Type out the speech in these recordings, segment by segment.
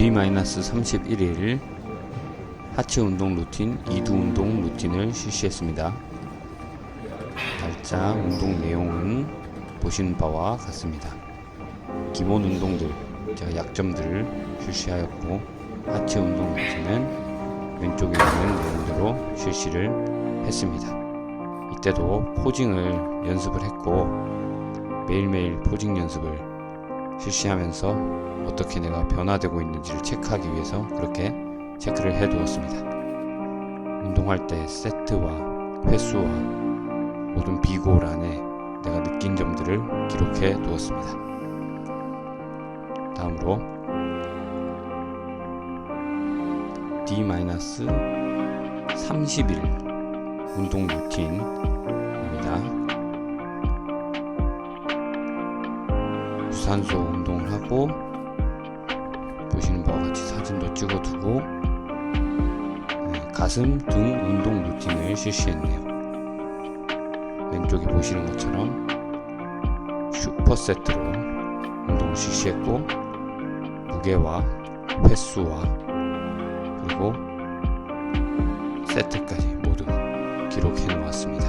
D-31일 하체 운동 루틴, 이두 운동 루틴을 실시했습니다. 날짜, 운동 내용은 보시는 바와 같습니다. 기본 운동들, 약점들을 실시하였고 하체 운동 루틴은 왼쪽에 있는 내용대로 실시를 했습니다. 이때도 포징을 연습을 했고 매일매일 포징 연습을 실시하면서 어떻게 내가 변화되고 있는지를 체크하기 위해서 그렇게 체크를 해 두었습니다. 운동할 때 세트와 횟수와 모든 비고란에 내가 느낀 점들을 기록해 두었습니다. 다음으로 D-30일 운동 루틴 유산소 운동을 하고 보시는 바와 같이 사진도 찍어두고 네, 가슴 등 운동 루틴을 실시했네요. 왼쪽에 보시는 것처럼 슈퍼 세트로 운동을 실시했고 무게와 횟수와 그리고 세트까지 모두 기록해 놓았습니다.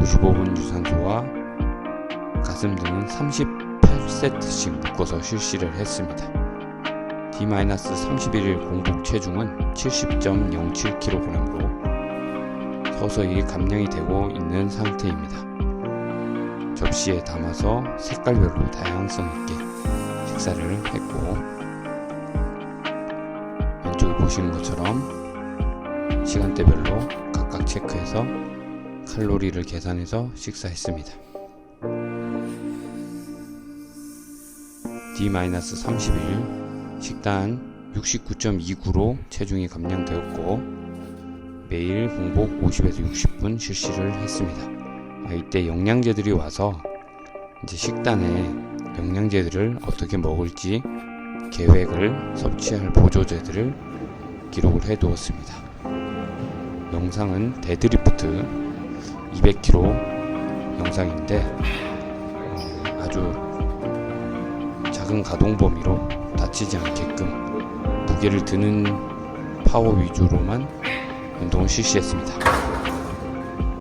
95분 유산소와 가슴 등은 38세트씩 묶어서 실시를 했습니다. D-31일 공복 체중은 70.07kg으로 서서히 감량이 되고 있는 상태입니다. 접시에 담아서 색깔별로 다양성 있게 식사를 했고 왼쪽에 보시는 것처럼 시간대별로 각각 체크해서 칼로리를 계산해서 식사했습니다. D-31 식단 69.29로 체중이 감량되었고 매일 공복 50에서 60분 실시를 했습니다. 아, 이때 영양제들이 와서 이제 식단에 영양제들을 어떻게 먹을지 계획을 섭취할 보조제들을 기록을 해 두었습니다. 영상은 데드리프트 200kg 영상인데 어, 아주 작은 가동 범위로 다치지 않게끔 무게를 드는 파워 위주로만 운동을 실시했습니다.